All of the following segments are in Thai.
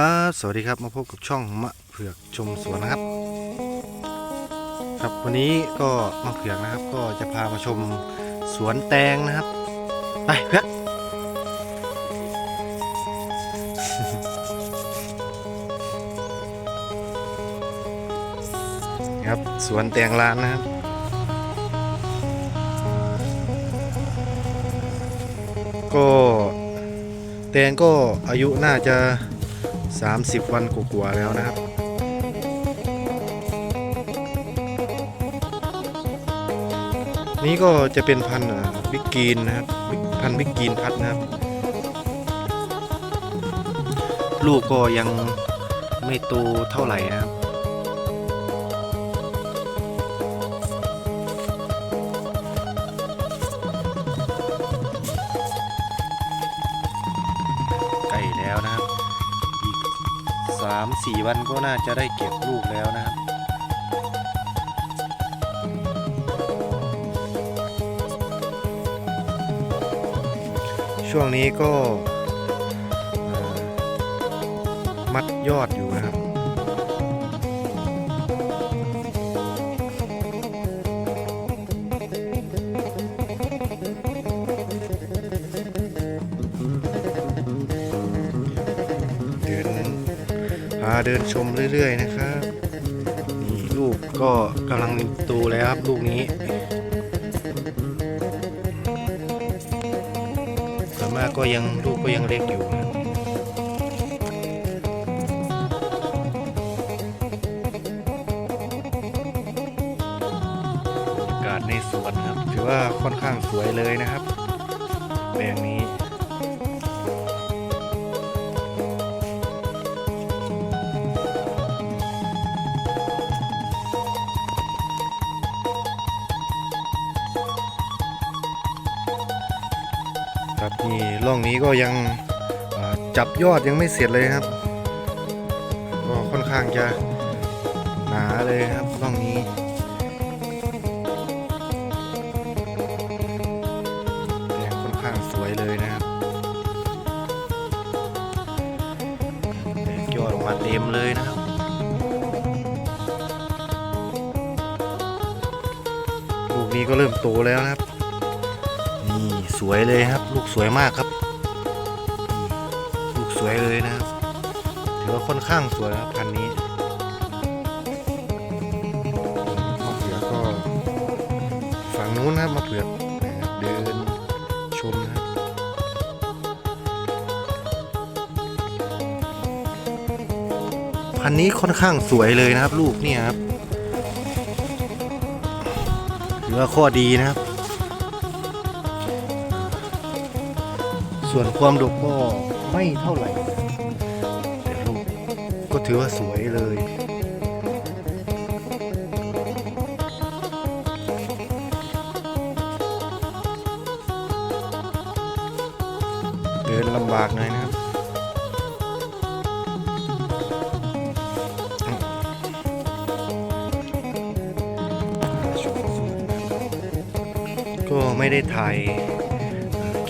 ครับสวัสดีครับมาพบกับช่องมะเผือกชมสวนนะครับ ครับวันนี้ก็มะเผือกนะครับ ก็จะพามาชมสวนแตงนะครับ ไปเพื่อนครับสวนแตงร้านนะครับก็แตงก็อายุน่าจะ 30 วันกว่าๆแล้วนะครับ นี่ก็จะเป็นพันธุ์บิ๊กกีนนะครับพันธุ์บิ๊กกีนพัดนะครับ ลูกก็ยังไม่โตเท่าไหร่นะครับ 3 4 วันก็น่าจะได้เก็บลูกแล้วนะครับช่วงนี้ก็มัดยอดอยู่นะาเดินชมเรื่อย ๆ นะครับนี่ลูกก็กำลังโตแล้วครับลูกนี้ส่วนมากก็ยังลูกก็ยังเล็กอยู่นะบรรยากาศในสวนครับ ถือว่าค่อนข้างสวยเลยนะครับแปลงนี้ นี่ร่องนี้ก็ยังจับยอดยังไม่เสร็จเลยครับ ก็ค่อนข้างจะหนาเลยครับร่องนี้แดงค่อนข้างสวยเลยนะครับแตกยอดออกมาเต็มเลยนะครับลูกนี้ก็เริ่มโตแล้วนะครับ วยเลยครับ ลูกสวยมากครับ ลูกสวยเลยนะครับถือว่าค่อนข้างสวยครับพันนี้มะเขือก็ฝั่งนู้นนะครับมะเขือเดินชมนะครับพันนี้ค่อนข้างสวยเลยนะครับ ลูกเนี่ยครับถือว่าข้อดีนะครับ ส่วนความดกก็ไม่เท่าไหร่แต่ลูกก็ถือว่าสวยเลยเดินลำบากหน่อยนะครับก็ไม่ได้ถ่าย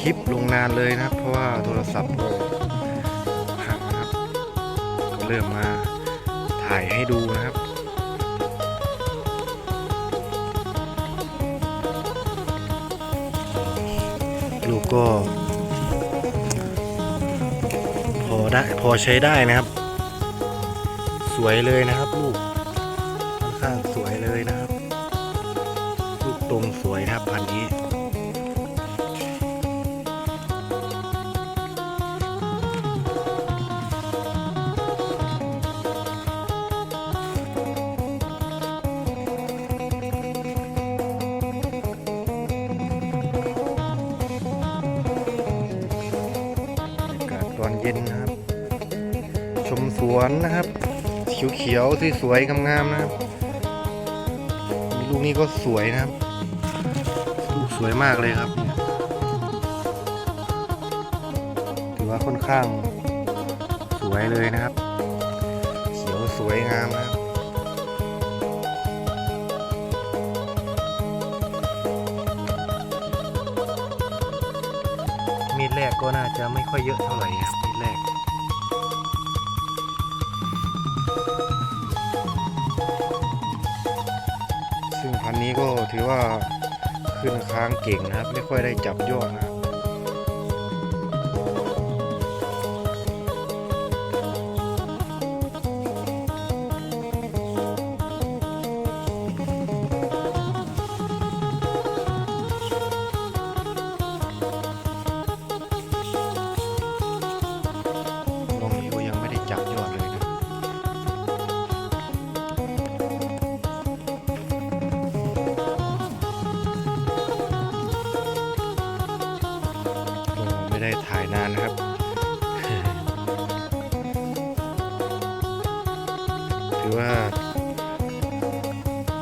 ลิปลงนานเลยนะครับ เพราะว่าโทรศัพท์พังนะครับก็เริ่มมาถ่ายให้ดูนะครับลูกก็ พอได้พอใช้ได้นะครับ สวยเลยนะครับลูกค่อนข้างสวยเลยนะครับ ลูกตรงสวยนะครับพันธุ์ เย็นนะครับ ชมสวนนะครับเขียวๆสวยๆงามๆนะครับลูกนี้ก็สวยนะครับลูกสวยมากเลยครับถือว่าค่อนข้างสวยเลยนะครับเขียวสวยงามนะครับมีดแรกก็น่าจะไม่ค่อยเยอะเท่าไหร่ครับ แรก ซึ่งพันนี้ก็ถือว่าขึ้นค้างเก่งนะครับ ไม่ค่อยได้จับยอดนะครับ ไม่ได้ถ่ายนานนะครับ ถือว่า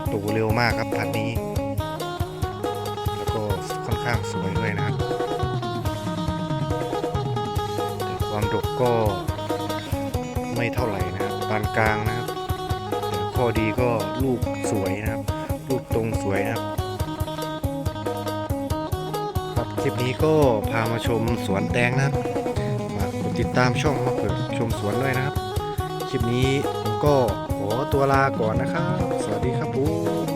โตเร็วมากครับพันธุ์นี้ แล้วก็ค่อนข้างสวยด้วยนะครับแต่ความดกก็ไม่เท่าไหร่นะครับปานกลางนะครับแต่ข้อดีก็ลูกสวยนะครับ ลูกตรงสวยนะครับครับ คลิปนี้ก็พามาชมสวนแตงนะครับ มากดติดตามช่องมาเปิดชมสวนด้วยนะครับ คลิปนี้ผมก็ขอตัวลาก่อนนะครับ สวัสดีครับผม